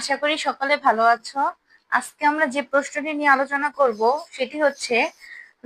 আশা করি সকলে ভালো আছো। আজকে আমরা যে প্রশ্নটি নিয়ে আলোচনা করব, সেটি হচ্ছে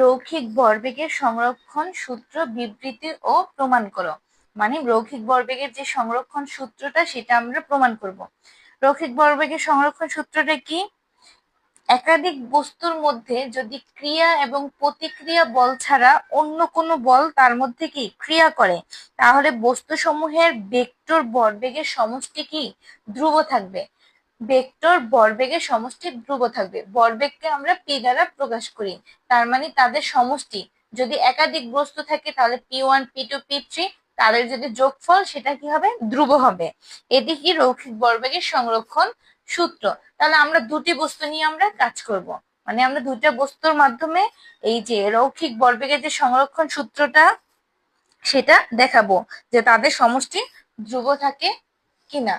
রৌখিক ভরবেগের সংরক্ষণ সূত্র বিবৃতি ও প্রমাণ করো। মানে রৌখিক ভরবেগের যে সংরক্ষণ সূত্রটা, সেটা আমরা প্রমাণ করব। রৌখিক ভরবেগের সংরক্ষণ সূত্রটা কি? একাধিক বস্তুর মধ্যে যদি ক্রিয়া এবং প্রতিক্রিয়া বল ছাড়া অন্য কোনো বল তার মধ্যে কি ক্রিয়া করে, তাহলে বস্তু সমূহের ভেক্টর ভরবেগের সমষ্টি কি? ধ্রুব থাকবে। ভেক্টর বরবেগের সমষ্টি ধ্রুব থাকবে। বরবেগকে আমরা পি দ্বারা প্রকাশ করি। তার মানে তাদের সমষ্টি যদি একাধিক বস্তু থাকে, তাহলে P one P two P three তাদের যদি যোগফল, সেটা কি হবে? ধ্রুব হবে। এটি কি রৌখিক ভরবেগের সংরক্ষণ সূত্র। তাহলে আমরা দুটি বস্তু নিয়ে আমরা কাজ করব। মানে আমরা দুইটা বস্তুর মাধ্যমে এই যে রৌখিক ভরবেগের যে সংরক্ষণ সূত্রটা, সেটা দেখাবো যে তাদের সমষ্টি ধ্রুব থাকে কিনা।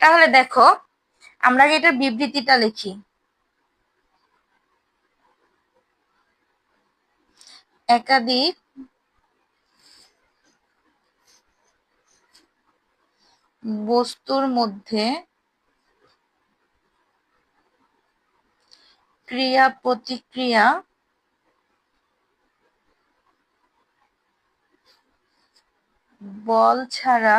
তাহলে দেখো আমরা এটার বিবৃতিটা লিখি। একাধিক বস্তুর মধ্যে ক্রিয়া প্রতিক্রিয়া বল ছাড়া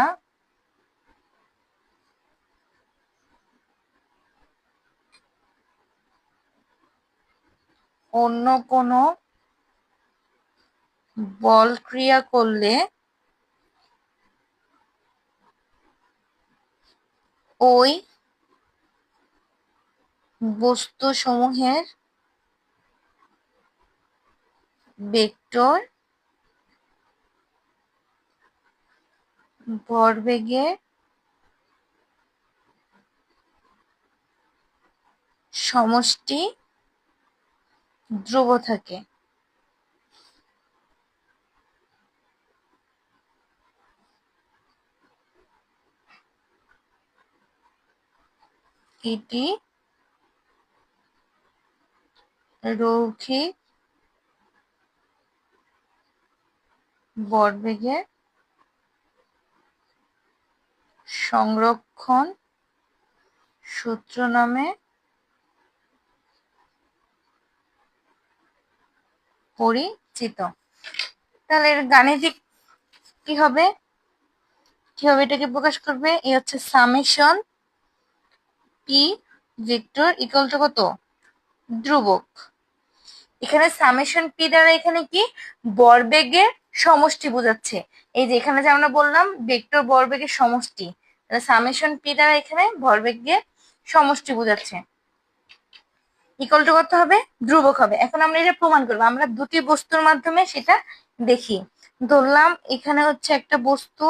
অন্য কোনো বল ক্রিয়া করলে ওই বস্তুসমূহের ভেক্টর ভরবেগের সমষ্টি ধ্রুব থাকে। এটি রৌখিক ভরবেগের সংরক্ষণ সূত্র নামে পরিচিত। তাহলে এর গাণিতিক কি হবে? কীভাবে এটাকে প্রকাশ করবে? এ হচ্ছে summation P vector equal to কত? ধ্রুবক। এখানে সামেশন পি দ্বারা এখানে কি? বরবেগের সমষ্টি বোঝাচ্ছে। এই যে এখানে যে আমরা বললাম ভেক্টর বরবেগের সমষ্টি সামেশন পি দ্বারা এখানে ভরবেগের সমষ্টি বোঝাচ্ছে। ইকুয়াল টু হবে? ধ্রুবক হবে। এখন আমরা এটা প্রমাণ করব। আমরা দুটি বস্তুর মাধ্যমে সেটা দেখি। ধরলাম এখানে হচ্ছে একটা বস্তু,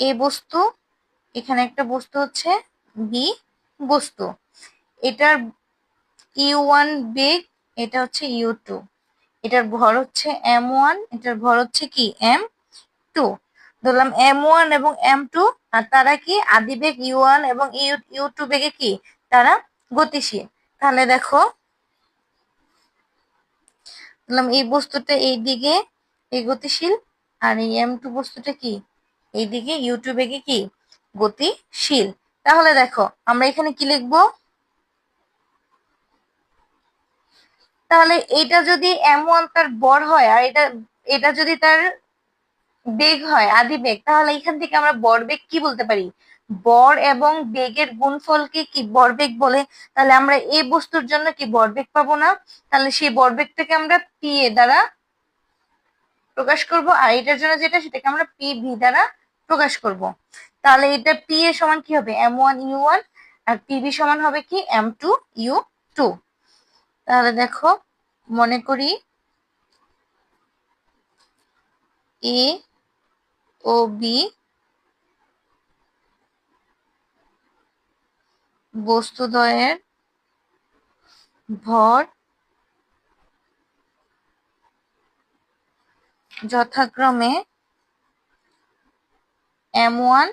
এ বস্তু, এখানে একটা বস্তু হচ্ছে বি বস্তু। এটার ইউ ওয়ান বেগ, এটা হচ্ছে ইউ টু। এটার ভর হচ্ছে এম ওয়ান, এটার ভর হচ্ছে কি? M two. ধরলাম এম ওয়ান এবং এম টু, আর তারা কি? আদি বেগ ইউ ওয়ান এবং ইউ টু বেগে কি? তারা গতিশীল। তাহলে দেখো এই বস্তুটা এই দিকে এই গতিশীল আর এই এম টু বস্তুটা কি? এইদিকে ইউ টু বেগে কি? গতিশীল। তাহলে দেখো, আমরা এখানে কি লিখব? তাহলে এটা যদি এম ওয়ান তার বর হয় আর এটা এটা যদি তার বেগ হয়, আদি বেগ, তাহলে এখান থেকে আমরা বর বেগ কি বলতে পারি? বর এবং বেগের গুণফলকে কি বরবেগ বলে? তাহলে আমরা এই বস্তুর জন্য কি বরবেগ পাবো না? তাহলে সেই বরবেগটাকে আমরা পি এ দ্বারা প্রকাশ করব, আর এটার জন্য যেটা, সেটাকে আমরা পি ভি দ্বারা প্রকাশ করব। তাহলে এটা পি এ সমান কি হবে? এম ওয়ান ইউ ওয়ান আর পি ভি সমান হবে কি? এম টু ইউ টু তাহলে দেখো, মনে করি এ ও বি বস্তুদ্বয়ের ভর যথাক্রমে এম ওয়ান,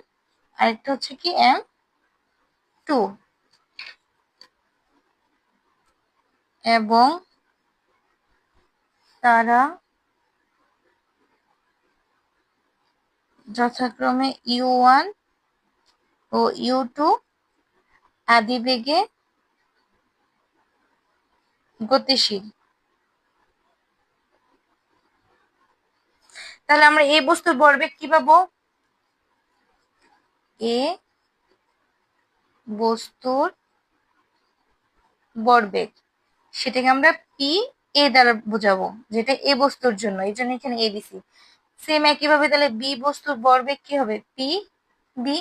আরেকটা হচ্ছে কি এম টু। এবং তারা যথাক্রমে ইউ ওয়ান ও ইউ টু আদিবেগে গতিশীল। তাহলে আমরা এই বস্তুর ভরবেগ কি পাবো? এ বস্তুর ভরবেগ সেটাকে আমরা পি এ দ্বারা বোঝাবো, যেটা এ বস্তুর জন্য। এই জন্য এখানে এ দিছি। সেম একইভাবে তাহলে বি বস্তুর ভরবেগ কি হবে? পি, বি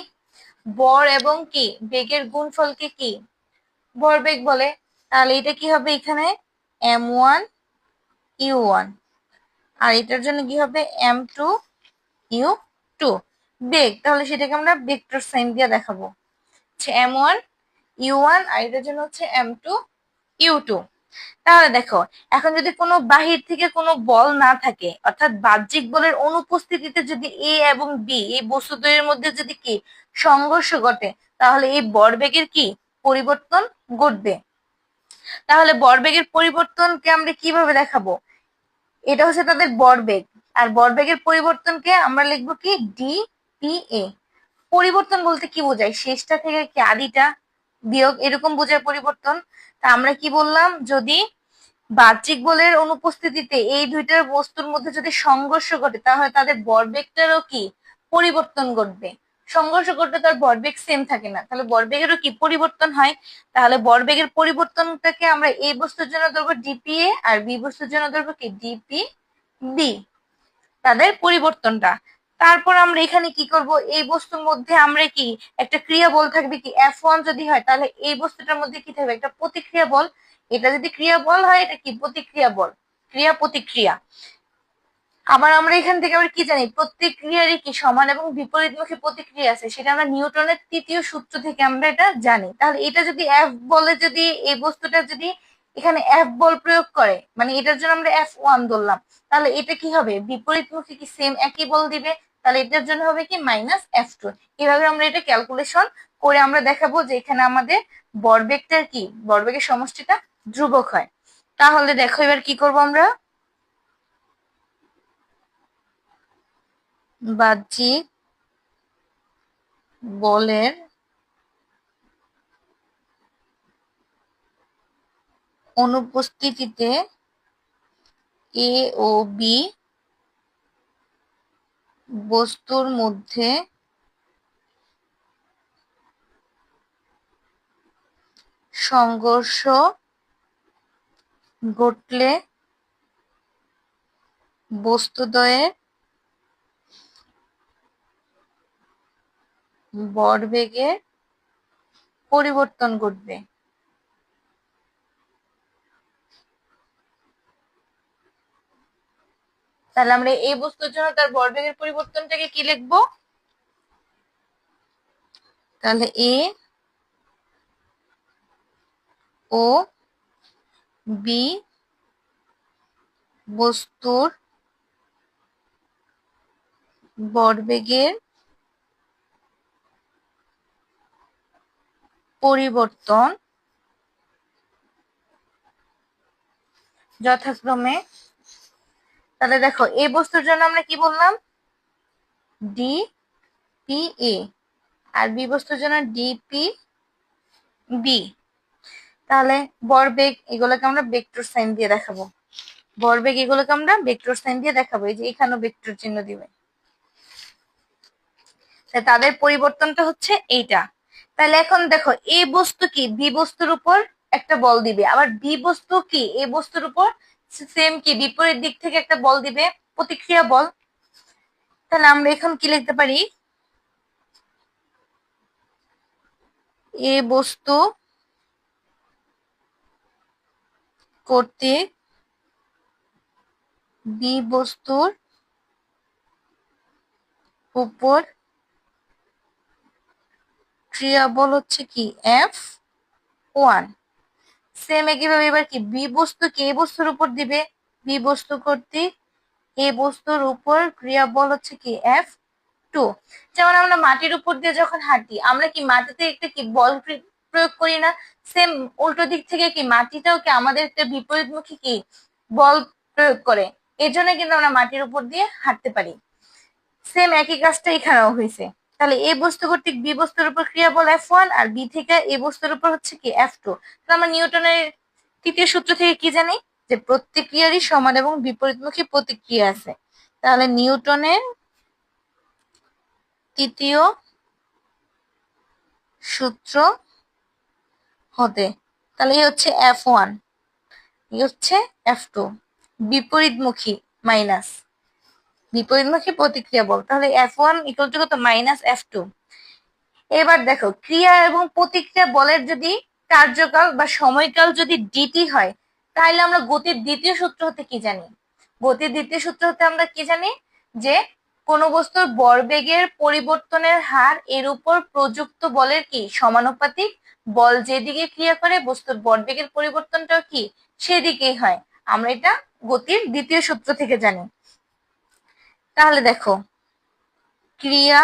বর এবং কি? বেগের গুণফলকে কি? ভরবেগ বলে। তাহলে এটা কি হবে এখানে? M one U one. আর এটার জন্য কি হবে? M two U two. বেগ, তাহলে সেটাকে আমরা ভেক্টর সাইন দিয়ে দেখাবো। এম ওয়ান ইউ ওয়ান, আর এটার জন্য হচ্ছে এম টু ইউ টু। তাহলে দেখো, এখন যদি কোনো বাহির থেকে কোনো বল না থাকে, অর্থাৎ বাহ্যিক বলের অনুপস্থিতিতে যদি এ এবং বি এই বস্তু দ্বয়ের মধ্যে যদি কি সংঘর্ষ ঘটে, তাহলে এই বরবেগের কি পরিবর্তন ঘটবে? তাহলে বরবেগের পরিবর্তনকে আমরা কীভাবে দেখাবো? এটা হচ্ছে তাদের বরবেগ। আর বরবেগের পরিবর্তনকে আমরা লিখব কি? ডি পি এ পরিবর্তন বলতে কি বোঝায়? শেষটা থেকে কি আদিটা বিয়োগ, এরকম বোঝায় পরিবর্তন। তা আমরা কি বললাম? যদি বাহ্যিক বলের অনুপস্থিতিতে এই দুইটার বস্তুর মধ্যে যদি সংঘর্ষ ঘটে, তাহলে তাদের বরবেগটারও কি? পরিবর্তন ঘটবে। সংঘর্ষ ঘটলে তার বরবেগ সেম থাকে না। তাহলে বরবেগেরও কি পরিবর্তন হয়? তাহলে বরবেগের পরিবর্তনটাকে আমরা এই বস্তুর জন্য ধরবো ডিপিএ আর বি বস্তুর জন্য ধরবো কি? ডিপি বি তাদের পরিবর্তনটা। তারপর আমরা এখানে কি করব? এই বস্তুর মধ্যে আমরা কি একটা ক্রিয়া বল থাকবে কি? এফ ওয়ান যদি হয়, তাহলে এই বস্তুটার মধ্যে কি থাকবে? একটা প্রতিক্রিয়া বল। এটা যদি ক্রিয়া বল হয়, এটা কি? প্রতিক্রিয়া বল। ক্রিয়া প্রতিক্রিয়া। আবার আমরা এখান থেকে আবার কি জানি? প্রতিক্রিয়ারই কি সমান এবং বিপরীতমুখী প্রতিক্রিয়া আছে, সেটা আমরা নিউটনের তৃতীয় সূত্র থেকে আমরা এটা জানি। তাহলে এটা যদি এফ বলে যদি এই বস্তুটা যদি এখানে এফ বল প্রয়োগ করে মানে এটার জন্য আমরা এফ ওয়ান ধরলাম, তাহলে এটা কি হবে? বিপরীতমুখী কি সেম একই বল দিবে? তাহলে এটার জন্য হবে কি মাইনাস এফ টু এভাবে আমরা এটা ক্যালকুলেশন করে আমরা দেখাবো যে এখানে আমাদের বরবেগটার কি? বরবেগের সমষ্টিটা ধ্রুবক হয়। তাহলে দেখো এবার কি করব আমরা? বাহ্যিক বলের অনুপস্থিতিতে এ ও বি বস্তুর মধ্যে সংঘর্ষ ঘটলে বস্তুদ্বয়ের ভরবেগের পরিবর্তন ঘটবে। তাহলে আমরা এই বস্তুর জন্য তার ভরবেগের পরিবর্তনটাকে কি লিখব? তাহলে এ ও বি বস্তুর ভরবেগের পরিবর্তন যথাক্রমে তাহলে দেখো, এই বস্তুর জন্য আমরা কি বললাম? ডি পি এ আর বি বস্তুর জন্য ডিপি বি তাহলে বরবেগ এগুলোকে আমরা ভেক্টর সাইন দিয়ে দেখাবো। বরবেগ এগুলোকে আমরা ভেক্টর সাইন দিয়ে দেখাবো, এই যে এখানেও ভেক্টর চিহ্ন দিবে। তাদের পরিবর্তনটা হচ্ছে এইটা। তাহলে এখন দেখো এই বস্তু কি? বি বস্তুর উপর একটা বল দিবে। আবার বি বস্তু কি? এই বস্তুর উপর সেম কি? বিপরীত দিক থেকে একটা বল দিবে। প্রতিক্রিয়া বল। তাহলে আমরা এখন কি লিখতে পারি? এ বস্তু কর্তৃক বি বস্তুর উপর ক্রিয়া বল হচ্ছে কি? এফ ওয়ান সেম একইভাবে এবার কি? বি বস্তু কে বস্তুর উপর দিবে? বি বস্তু কর্তৃক। এ বস্তুর উপর ক্রিয়া বল হচ্ছে কি? এফ টু যেমন আমরা মাটির উপর দিয়ে যখন হাঁটি, আমরা কি মাটিতে একটা কি বল প্রয়োগ করি না? সেম উল্টো দিক থেকে কি মাটিটাও কি আমাদের একটা বিপরীতমুখী কি বল প্রয়োগ করে? এর জন্য কিন্তু আমরা মাটির উপর দিয়ে হাঁটতে পারি। সেম একই কাজটা এখানেও হয়েছে তাহলে এ বস্তু কর্তৃক বি বস্তুর উপর ক্রিয়া বল এফ ওয়ান আর বি থেকে এ বস্তুর উপর হচ্ছে কি এফ টু তাহলে আমরা নিউটনের তৃতীয় সূত্র থেকে কি জানি? যে প্রতিক্রিয়ারই সমান এবং বিপরীতমুখী প্রতিক্রিয়া আছে। তাহলে নিউটনের তৃতীয় সূত্র হতে তাহলে এই হচ্ছে এফ ওয়ান এই হচ্ছে এফ টু বিপরীতমুখী মাইনাস বিপরীতমুখী প্রতিক্রিয়া বল। তাহলে এফ ওয়ান ইকুয়াল টু কত? মাইনাস এফ টু এবার দেখো, ক্রিয়া এবং প্রতিক্রিয়া বলের যদি কার্যকাল বা সময়কাল যদি ডিটি হয়, তাহলে আমরা গতির দ্বিতীয় সূত্র হতে কি জানি? গতির দ্বিতীয় সূত্র হতে আমরা কি জানি? যে কোন বস্তুর বরবেগের পরিবর্তনের হার এর উপর প্রযুক্ত বলের কি? সমানুপাতিক। বল যেদিকে ক্রিয়া করে, বস্তুর বরবেগের পরিবর্তনটাও কি? সেদিকেই হয়। আমরা এটা গতির দ্বিতীয় সূত্র থেকে জানি। তাহলে দেখো, ক্রিয়া,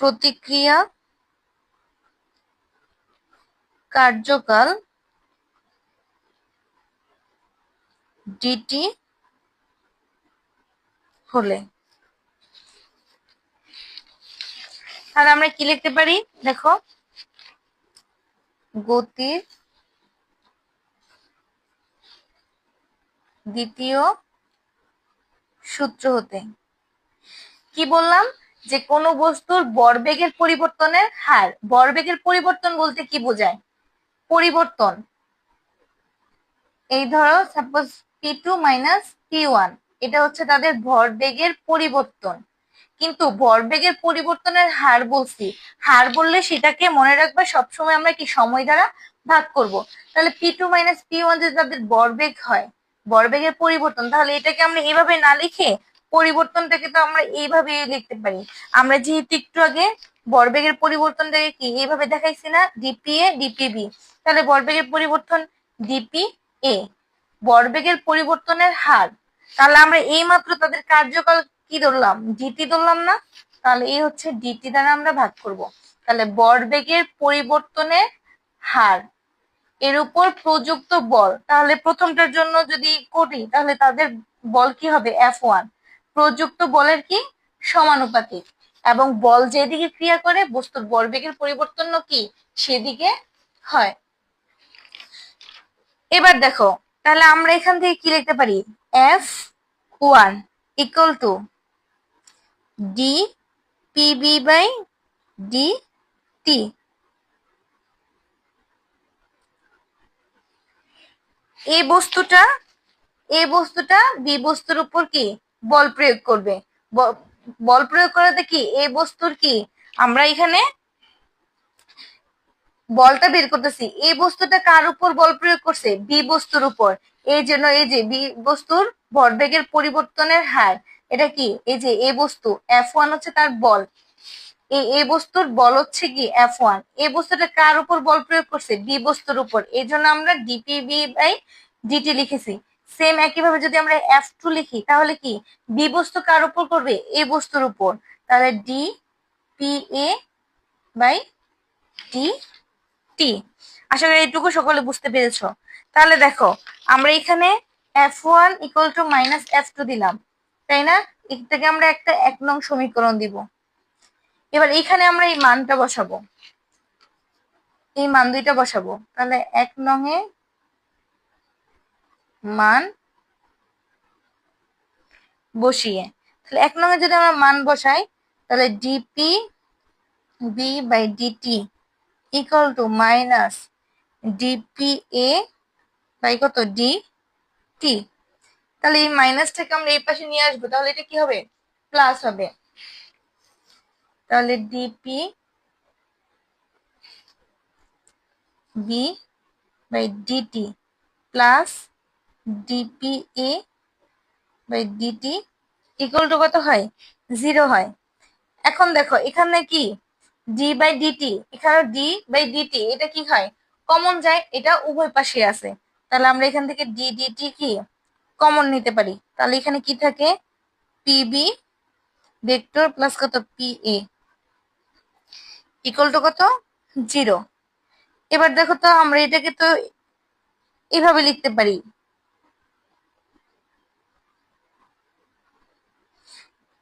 প্রতিক্রিয়া, কার্যকাল, ডিটি হলে। তাহলে আমরা কি লিখতে পারি? দেখো, গতির দ্বিতীয় সূত্র হতে। কি বললাম? যে কোনো বস্তুর বরবেগের পরিবর্তনের হার, বরবেগের পরিবর্তন বলতে কি বোঝায়? পরিবর্তন। এই ধরো suppose P two minus P one এটা হচ্ছে তাদের ভরবেগের পরিবর্তন। কিন্তু ভরবেগের পরিবর্তনের হার বলছি, হার বললে সেটাকে মনে রাখবা সবসময় আমরা কি সময় দ্বারা ভাগ করব? তাহলে P two minus P one যদি তাদের ভরবেগ হয় ভরবেগের পরিবর্তন, তাহলে এটাকে আমরা এভাবে না লিখে পরিবর্তনটাকে তো আমরা এইভাবে লিখতে পারি। আমরা যেহেতু একটু আগে ভরবেগের পরিবর্তনটাকে কি এইভাবে দেখাইছি না? ডিপি এ ডিপিবি তাহলে ভরবেগের পরিবর্তন ডিপি এ ভরবেগের পরিবর্তনের হার। তাহলে আমরা এই মাত্র তাদের কার্যকাল কি ধরলাম? ডিটি ধরলাম না? তাহলে এই হচ্ছে ডিটি দ্বারা আমরা ভাগ করব। তাহলে ভরবেগের পরিবর্তনের হার। এর উপর প্রযুক্ত বল। তাহলে প্রথমটার জন্য যদি করি, তাহলে তাদের বল কি হবে? এফ ওয়ান প্রযুক্ত বলের কি? সমানুপাতিক। এবং বল যেদিকে ক্রিয়া করে, বস্তুর বলবেগের পরিবর্তন কি? সেদিকে হয়। এবার দেখো, তাহলে আমরা এখান থেকে কি লিখতে পারি? F one equal to D PB by D T এই বস্তুটা এই বস্তুটা বি বস্তুর উপর কি? বল প্রয়োগ করবে। বল প্রয়োগ করাতে কি? এই বস্তুর কি? আমরা এখানে বলটা বের করতেছি। এই বস্তুটা কার উপর বল প্রয়োগ করছে? বি বস্তুর উপর। এই জন্য এই যে বি বস্তুর ভরবেগের পরিবর্তনের হার, এটা কি? এই যে এ বস্তু এফ ওয়ান হচ্ছে তার বল। এই এ বস্তুর বল হচ্ছে কি এফ ওয়ান এই বস্তুটা কার উপর বল প্রয়োগ করছে? বি বস্তুর উপর। এই জন্য আমরা ডিপিবি বাই ডিটি লিখেছি। সেম একইভাবে যদি আমরা এফ টু লিখি, তাহলে কি? বি বস্তু কার উপর করবে? এ বস্তুর উপর। তাহলে D P A by D T আশা করি এইটুকু সকলে বুঝতে পেরেছ। তাহলে দেখো, আমরা এখানে F one equal to minus F two দিলাম। তাই না? এর থেকে আমরা একটা এক নং সমীকরণ দিব। এবার এখানে আমরা এই মানটা বসাবো। এই মান দুইটা বসাবো। তাহলে এক নং এ মান বসিয়ে, তাহলে এক নং এ যদি আমরা মান বসাই, তাহলে DP B by DT equal to minus DP A by কত? ডি টি তাহলে এই মাইনাসটাকে আমরা এই পাশে নিয়ে আসব, তাহলে এটা কি হবে? প্লাস হবে। তাহলে DP B by DT plus DPA by DT equal to কত হয়? জিরো হয়। এখন দেখো, এখানে কি? ডি বাই ডিটি এখানে ডি বাই ডিটি এটা কি হয়? কমন যায়, এটা উভয় পাশে আছে। তাহলে আমরা এখান থেকে ডি ডিটি কি? কমন নিতে পারি। তাহলে এখানে কি থাকে? পিবি ভেক্টর প্লাস কত? পি এ ইকুয়াল টু কত? জিরো এবার দেখো তো আমরা এটাকে তো এভাবে লিখতে পারি।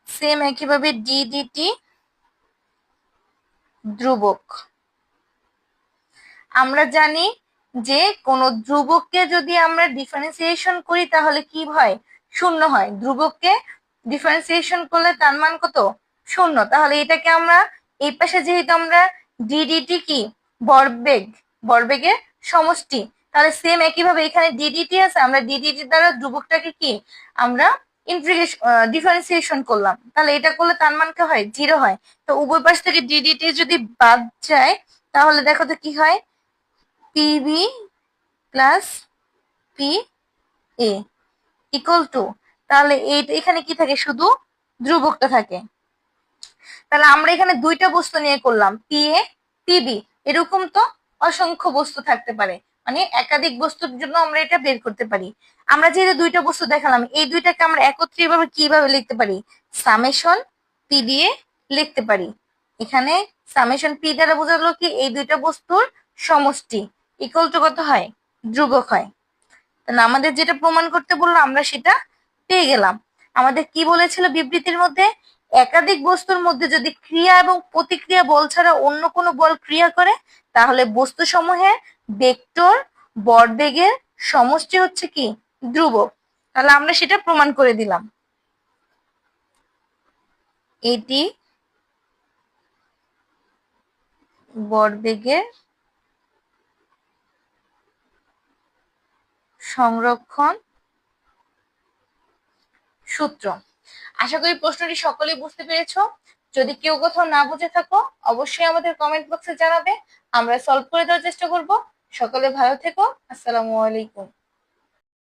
সেম একইভাবে ডি ডিটি ধ্রুবক। আমরা জানি যে কোন ধ্রুবককে যদি আমরা ডিফারেন্সিয়েশন করি তাহলে কি হয়? শূন্য হয়। ধ্রুবককে ডিফারেন্সিয়েশন করলে তার মান কত? শূন্য। তাহলে এটাকে আমরা এই পাশে যেহেতু আমরা ডিডিটি কি? বরবেগ, বরবেগের সমষ্টি। তাহলে সেম একইভাবে এখানে ডিডিটি আছে, আমরা ডিডিটি দ্বারা ধ্রুবকটাকে কি? আমরা ডিফারেন্সিয়েশন করলাম। তাহলে এটা করলে তার মান কি হয়? জিরো হয়। তো উভয় পাশ থেকে ডিডিটি যদি বাদ যায়, তাহলে দেখো তো কি হয়? PB plus P A equal to তাহলে এখানে কি থাকে? শুধু ধ্রুবকটা থাকে। তাহলে আমরা এখানে দুইটা বস্তু নিয়ে করলাম পি এ পিবি এরকম তো অসংখ্য বস্তু থাকতে পারে। মানে একাধিক বস্তুর জন্য আমরা এটা বের করতে পারি। আমরা যেহেতু দুইটা বস্তু দেখালাম, এই দুইটাকে আমরা একত্রিত ভাবে কীভাবে লিখতে পারি? সামেশন পি দিয়ে লিখতে পারি। এখানে সামেশন পি দ্বারা বোঝালো কি, এই দুইটা বস্তুর সমষ্টি ইকুয়াল টু কত হয়? ধ্রুবক হয়। তাহলে আমাদের যেটা প্রমাণ করতে বলল, আমরা সেটা পেয়ে গেলাম। আমাদের কি বলেছিল বিবৃতির মধ্যে? একাধিক বস্তুর মধ্যে যদি ক্রিয়া এবং প্রতিক্রিয়া বল ছাড়া অন্য কোনো বল ক্রিয়া করে, তাহলে বস্তু সমূহে ভেক্টর বরবেগের সমষ্টি হচ্ছে কি? ধ্রুবক। তাহলে আমরা সেটা প্রমাণ করে দিলাম। এটি বরবেগের সংরক্ষণ সূত্র। আশা করি প্রশ্নটি সকলেই বুঝতে পেরেছ। যদি কেউ কোথাও না বুঝে থাকো, অবশ্যই আমাদের কমেন্ট বক্সে জানাবে। আমরা সলভ করে দেওয়ার চেষ্টা করব। সকলে ভালো থেকো। আসসালামু আলাইকুম।